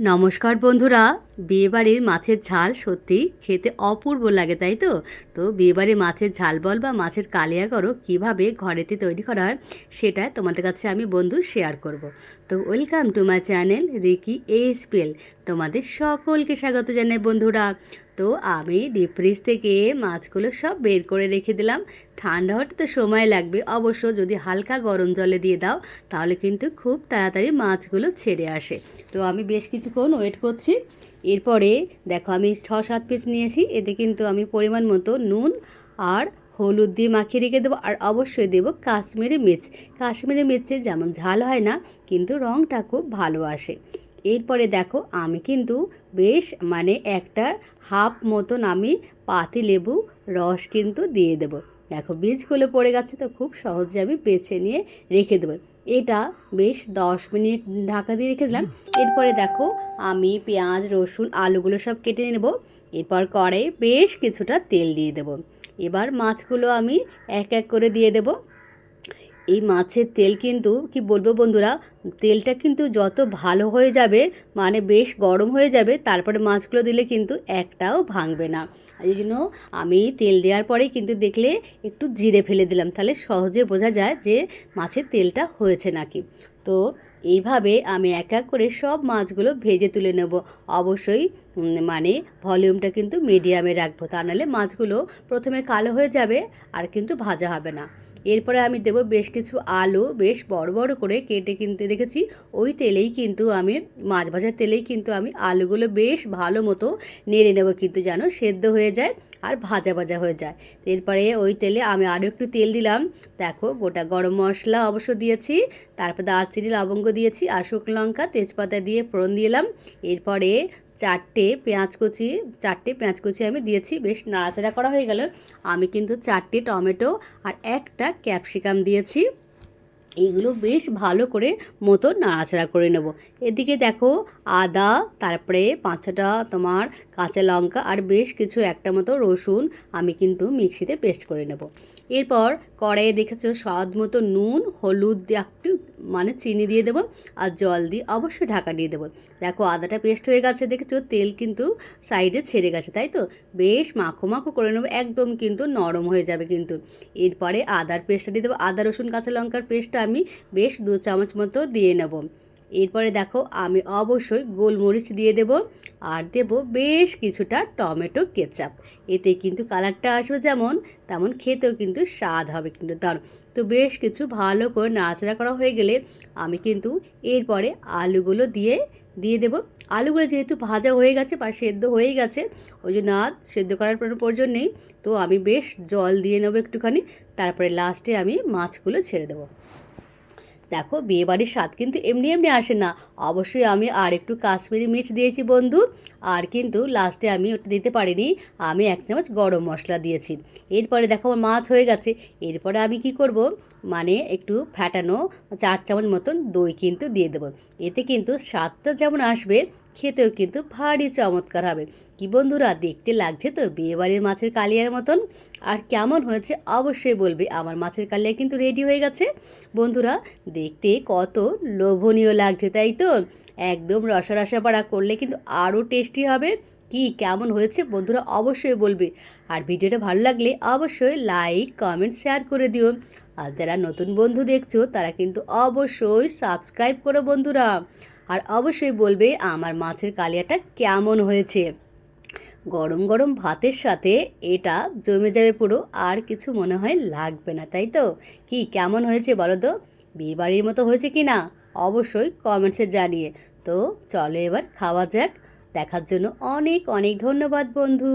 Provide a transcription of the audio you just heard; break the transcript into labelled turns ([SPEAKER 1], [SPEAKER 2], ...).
[SPEAKER 1] নমস্কার বন্ধুরা বিয়েবাড়ির মাছের ঝাল সত্যি খেতে অপূর্ব লাগে, তাই তো? তো বিয়েবাড়ির মাছের ঝাল বল বা মাছের কালিয়া করো, কীভাবে ঘরেতে তৈরি করা হয় সেটা তোমাদের কাছে আমি বন্ধু শেয়ার করব। তো welcome to my channel Ricky SPL তোমাদের সকলকে স্বাগত জানাই বন্ধুরা। তো আমি ডিপ ফ্রিজ থেকে মাছগুলো সব বের করে রেখে দিলাম। ঠান্ডা হতে তো সময় লাগবে। অবশ্য যদি হালকা গরম জলে দিয়ে দাও, তাহলে কিন্তু খুব তাড়াতাড়ি মাছগুলো ছেড়ে আসে। তো আমি বেশ কিছুক্ষণ ওয়েট করছি। এরপরে দেখো আমি ছ, সাত পিস নিয়েছি, এতে কিন্তু আমি পরিমাণ মতো নুন আর হলুদ দিয়ে মাখিয়ে রেখে দেবো আর অবশ্যই দেবো কাশ্মীরি মির্চ। কাশ্মীরি মির্চে যেমন ঝাল হয় না, কিন্তু রঙটা খুব ভালো আসে। এরপরে দেখো আমি কিন্তু বেশ মানে একটা হাফ মতন আমি পাতি লেবু রস কিন্তু দিয়ে দেবো। দেখো বীজগুলো পড়ে গেছে তো খুব সহজে আমি বেছে নিয়ে রেখে দেবো। এটা বেশ দশ মিনিট ঢাকা দিয়ে রেখে দিলাম এরপরে দেখো আমি পেঁয়াজ, রসুন, আলুগুলো সব কেটে নেব। এরপর কড়াই বেশ কিছুটা তেল দিয়ে দেব। এবার মাছগুলো আমি এক এক করে দিয়ে দেব। এই মাছের তেল কিন্তু, কি বলব বন্ধুরা, তেলটা কিন্তু যত ভালো হয়ে যাবে মানে বেশ গরম হয়ে যাবে, তারপরে মাছগুলো দিলে কিন্তু একটাও ভাঙবে না। এই জন্য আমি তেল দেওয়ার পরে কিন্তু দেখলে একটু জিরে ফেলে দিলাম। তাহলে সহজে বোঝা যায় যে মাছের তেলটা হয়েছে নাকি। তো এইভাবে আমি এক এক করে সব মাছগুলো ভেজে তুলে নেব। অবশ্যই মানে ভলিউমটা কিন্তু মিডিয়ামে রাখব। তা নাহলে মাছগুলো প্রথমে কালো হয়ে যাবে আর কিন্তু ভাজা হবে না। এরপরে আমি দেব বেশ কিছু আলু, বেশ বড় বড় করে কেটে কিনতে রেখেছি। ওই তেলেই কিন্তু আমি, মাছ ভাজার তেলেই কিন্তু আমি আলুগুলো বেশ ভালো মতো নেড়ে নেব কিন্তু যেন সেদ্ধ হয়ে যায় আর ভাজা ভাজা হয়ে যায়। এরপরে ওই তেলে আমি আরও একটু তেল দিলাম। দেখো, গোটা গরম মশলা অবশ্য দিয়েছি, তারপর দারচিনি, লবঙ্গ দিয়েছি আর শুকনো লঙ্কা, তেজপাতা দিয়ে ফোড়ন দিলাম এরপরে চারটে পেঁয়াজ কুচি, চারটে পেঁয়াজ কুচি আমি দিয়েছি, বেশ নাড়াচাড়া করা হয়ে গেল। আমি কিন্তু চারটে টমেটো আর একটা ক্যাপসিকাম দিয়েছি। এইগুলো বেশ ভালো করে মতো নাড়াচাড়া করে নেব। এদিকে দেখো আদা, তারপরে পাঁচটা তোমার কাঁচা লঙ্কা আর বেশ কিছু একটা মতো রসুন আমি কিন্তু মিক্সিতে পেস্ট করে নেব। এরপর কড়াইয়ে দেখেছ স্বাদ মতো নুন, হলুদ একটু মানে চিনি দিয়ে দেবো আর জল দিয়ে অবশ্যই ঢাকা দিয়ে দেবো। দেখো আদাটা পেস্ট হয়ে গেছে, দেখেছ? তেল কিন্তু সাইডে ছেড়ে গেছে, তাই তো? বেশ মাখো মাখো করে নেব, একদম কিন্তু নরম হয়ে যাবে কিন্তু। এরপরে আদার পেস্টটা দিয়ে দেবো। আদা, রসুন, কাঁচা লঙ্কার পেস্টটা আমি বেশ দু চামচ মতো দিয়ে নেব। এরপরে দেখো আমি অবশ্যই গোলমরিচ দিয়ে দেব আর দেব বেশ কিছুটা টমেটো কেচাপ। এতে কিন্তু কালারটা আসবে যেমন, তেমন খেতেও কিন্তু স্বাদ হবে কিন্তু দারুণ। তো বেশ কিছু ভালো করে নাড়াচাড়া করা হয়ে গেলে আমি কিন্তু এরপরে আলুগুলো দিয়ে দিয়ে দেবো। আলুগুলো যেহেতু ভাজা হয়ে গেছে বা সেদ্ধ হয়ে গেছে, ওই জন্য আর সেদ্ধ করার কোনো প্রয়োজন নেই। তো আমি বেশ জল দিয়ে নেব একটুখানি, তারপরে লাস্টে আমি মাছগুলো ছেড়ে দেবো। দেখো, বিয়েবাড়ির স্বাদ কিন্তু এমনি এমনি আসে না। অবশ্যই আমি আর একটু কাশ্মীরি মিচ দিয়েছি বন্ধু। আর কিন্তু লাস্টে আমি ওটা দিতে পারিনি। আমি এক চামচ গরম মশলা দিয়েছি। এরপরে দেখো, আমার মাছ হয়ে গেছে। এরপরে আমি কি করব? মানে একটু ফ্যাটানো চার চামচ মতন দই কিন্তু দিয়ে দেবো। এতে কিন্তু স্বাদটা যেমন আসবে, খেতেও কিন্তু ভারী চমৎকার হবে। কি বন্ধুরা, দেখতে লাগছে তো বিয়েবাড়ির মাছের কালিয়ার মতন? আর কেমন হয়েছে অবশ্যই বলবে, আমার মাছের কালিয়া কিন্তু রেডি হয়ে গেছে। বন্ধুরা, দেখতে কত লোভনীয় লাগছে, তাই তো? একদম রসা রসা পাড়া করলে কিন্তু আরও টেস্টি হবে। কি, কেমন হয়েছে বন্ধুরা অবশ্যই বলবে। আর ভিডিওটা ভালো লাগলে অবশ্যই লাইক কমেন্ট শেয়ার করে দিও। আর যারা নতুন বন্ধু দেখছ, তারা কিন্তু অবশ্যই সাবস্ক্রাইব করো বন্ধুরা। আর অবশ্যই বলবে আমার মাছের কালিয়াটা কেমন হয়েছে। গরম গরম ভাতের সাথে এটা জমে যাবে পুরো, আর কিছু মনে হয় লাগবে না, তাই তো? কি, কেমন হয়েছে বলো তো? বিয়েবাড়ির মতো হয়েছে কি না অবশ্যই কমেন্টসে জানিয়ে। তো চলো এবার খাওয়া যাক। দেখার জন্য অনেক অনেক ধন্যবাদ বন্ধু।